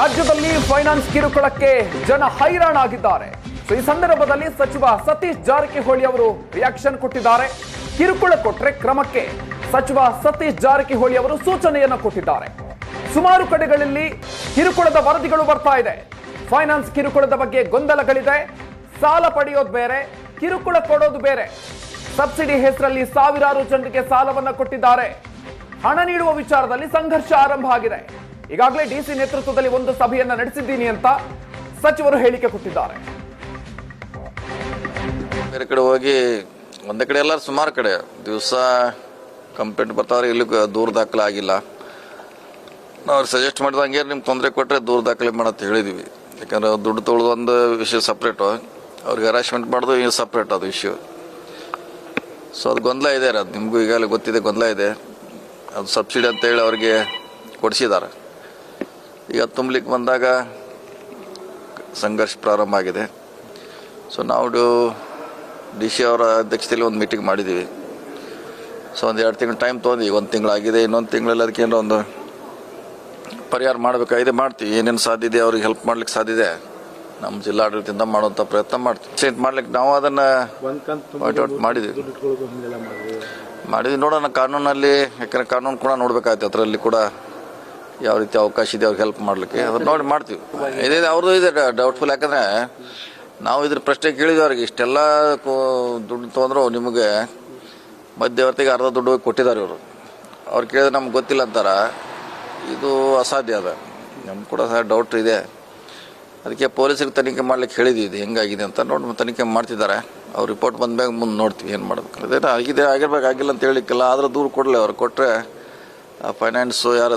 ರಾಜ್ಯದಲ್ಲಿ ಫೈನಾನ್ಸ್ ಕಿರುಕುಳಕ್ಕೆ ಜನ ಹೈರಾಣಾಗಿದ್ದಾರೆ. ಸೊ ಈ ಸಂದರ್ಭದಲ್ಲಿ ಸಚಿವ ಸತೀಶ್ ಜಾರಕಿಹೊಳಿ ಅವರು ರಿಯಾಕ್ಷನ್ ಕೊಟ್ಟಿದ್ದಾರೆ. ಕಿರುಕುಳ ಕೊಟ್ಟರೆ ಕ್ರಮಕ್ಕೆ ಸಚಿವ ಸತೀಶ್ ಜಾರಕಿಹೊಳಿ ಅವರು ಸೂಚನೆಯನ್ನು ಕೊಟ್ಟಿದ್ದಾರೆ. ಸುಮಾರು ಕಡೆಗಳಲ್ಲಿ ಕಿರುಕುಳದ ವರದಿಗಳು ಬರ್ತಾ ಇದೆ. ಫೈನಾನ್ಸ್ ಕಿರುಕುಳದ ಬಗ್ಗೆ ಗೊಂದಲಗಳಿದೆ. ಸಾಲ ಪಡೆಯೋದು ಬೇರೆ, ಕಿರುಕುಳ ಕೊಡೋದು ಬೇರೆ. ಸಬ್ಸಿಡಿ ಹೆಸರಲ್ಲಿ ಸಾವಿರಾರು ಜನರಿಗೆ ಸಾಲವನ್ನ ಕೊಟ್ಟಿದ್ದಾರೆ. ಹಣ ನೀಡುವ ವಿಚಾರದಲ್ಲಿ ಸಂಘರ್ಷ ಆರಂಭ ಆಗಿದೆ. ಈಗಾಗಲೇ ಡಿಸಿ ನೇತೃತ್ವದಲ್ಲಿ ಒಂದು ಸಭೆಯನ್ನ ನಡೆಸಿದ್ದೀನಿ ಅಂತ ಸಚಿವರು ಹೇಳಿಕೆ ಕೊಟ್ಟಿದ್ದಾರೆ. ಬೇರೆ ಕಡೆ ಹೋಗಿ ಒಂದೇ ಕಡೆ ಎಲ್ಲ ಸುಮಾರು ಕಡೆ. ದಿವಸ ಕಂಪ್ಲೇಂಟ್ ಬರ್ತಾವ್ರೆ ಇಲ್ಲಿ ದೂರ ದಾಖಲೆ ಆಗಿಲ್ಲ. ನಾವು ಸಜೆಸ್ಟ್ ಮಾಡಿದ ಹಂಗೆ ನಿಮ್ಗೆ ತೊಂದರೆ ಕೊಟ್ಟರೆ ದೂರ ದಾಖಲೆ ಮಾಡತ್ತೆ ಹೇಳಿದ್ವಿ. ಯಾಕಂದ್ರೆ ದುಡ್ಡು ತೊಳೆದು ಒಂದು ವಿಷಯ ಸಪ್ರೇಟು ಅವ್ರಿಗೆ ಹರಾಸ್ಮೆಂಟ್ ಮಾಡೋದು ಇದು ಸಪ್ರೇಟ್ ಅದು ಇಶ್ಯೂ ಸೊ ಅದು ಗೊಂದಲ ಇದೆ, ಅದು ನಿಮಗೂ ಈಗಾಗಲೇ ಗೊತ್ತಿದೆ, ಗೊಂದಲ ಇದೆ. ಅದು ಸಬ್ಸಿಡಿ ಅಂತೇಳಿ ಅವ್ರಿಗೆ ಕೊಡಿಸಿದ್ದಾರೆ. ಈಗ ತುಂಬಲಿಕ್ಕೆ ಬಂದಾಗ ಸಂಘರ್ಷ ಪ್ರಾರಂಭ ಆಗಿದೆ. ಸೊ ನಾವು ಡಿ ಸಿ ಅವರ ಅಧ್ಯಕ್ಷತೆಯಲ್ಲಿ ಒಂದು ಮೀಟಿಂಗ್ ಮಾಡಿದ್ದೀವಿ ಸೊ ಒಂದು ಎರಡು ತಿಂಗಳು ಟೈಮ್ ತೊಗೊಂಡು ಈಗ ಒಂದು ತಿಂಗಳಾಗಿದೆ ಇನ್ನೊಂದು ತಿಂಗಳಲ್ಲಿ ಅದಕ್ಕೆ ಏನೋ ಒಂದು ಪರಿಹಾರ ಮಾಡಬೇಕಾಗಿದೆ ಮಾಡ್ತೀವಿ. ಏನೇನು ಸಾಧ್ಯ ಇದೆ ಅವ್ರಿಗೆ ಹೆಲ್ಪ್ ಮಾಡ್ಲಿಕ್ಕೆ ಸಾಧ್ಯ ಇದೆ. ನಮ್ಮ ಜಿಲ್ಲಾಡಳಿತದಿಂದ ಮಾಡುವಂಥ ಪ್ರಯತ್ನ ಮಾಡ್ತೀವಿ. ಚೇಂಜ್ ಮಾಡ್ಲಿಕ್ಕೆ ನಾವು ಅದನ್ನು ಪಾಯಿಂಟ್ ಔಟ್ ಮಾಡಿದ್ವಿ. ಮಾಡಿದ್ವಿ. ನೋಡೋಣ ಕಾನೂನಲ್ಲಿ ಯಾಕಂದರೆ ಕಾನೂನು ಕೂಡ ನೋಡಬೇಕಾಯ್ತು ಅದರಲ್ಲಿ ಕೂಡ ಯಾವ ರೀತಿ ಅವಕಾಶ ಇದೆ ಅವ್ರಿಗೆ ಹೆಲ್ಪ್ ಮಾಡ್ಲಿಕ್ಕೆ. ಅದನ್ನ ನೋಡಿ ಮಾಡ್ತೀವಿ. ಇದೇ ಅವ್ರದ್ದು ಇದೆ ಡೌಟ್ಫುಲ್ ಯಾಕಂದ್ರೆ ನಾವು ಇದ್ರ ಪ್ರಶ್ನೆ ಕೇಳಿದ್ವಿ ಅವ್ರಿಗೆ. ಇಷ್ಟೆಲ್ಲ ದುಡ್ಡು ತೊಗೊಂಡ್ರು ನಿಮಗೆ ಮಧ್ಯವರ್ತಿಗೆ ಅರ್ಧ ದುಡ್ಡು ಹೋಗಿ ಕೊಟ್ಟಿದ್ದಾರೆ ಇವರು. ಅವ್ರು ಕೇಳಿದ್ರೆ ನಮ್ಗೆ ಗೊತ್ತಿಲ್ಲ ಅಂತಾರ. ಇದು ಅಸಾಧ್ಯ ಅದ. ನಮ್ಗೆ ಕೂಡ ಸಹ ಡೌಟ್ ಇದೆ. ಅದಕ್ಕೆ ಪೊಲೀಸರಿಗೆ ತನಿಖೆ ಮಾಡ್ಲಿಕ್ಕೆ ಹೇಳಿದ್ವಿ. ಇದು ಹೆಂಗಾಗಿದೆ ಅಂತ ನೋಡಿ ತನಿಖೆ ಮಾಡ್ತಿದ್ದಾರೆ. ಅವ್ರ ರಿಪೋರ್ಟ್ ಬಂದ್ಮ್ಯಾಗ ಮುಂದೆ ನೋಡ್ತೀವಿ ಏನು ಮಾಡ್ಬೇಕು ಅದೇನು ಆಗಿದೆ ಆಗಿರ್ಬೇಕು ಆಗಿಲ್ಲ ಅಂತ ಹೇಳಿಕ್ಕಿಲ್ಲ ಆದರೂ ದೂರು ಕೊಡಲಿ ಅವ್ರು. ಕೊಟ್ಟರೆ ಫೈನಾನ್ಸು ಯಾರು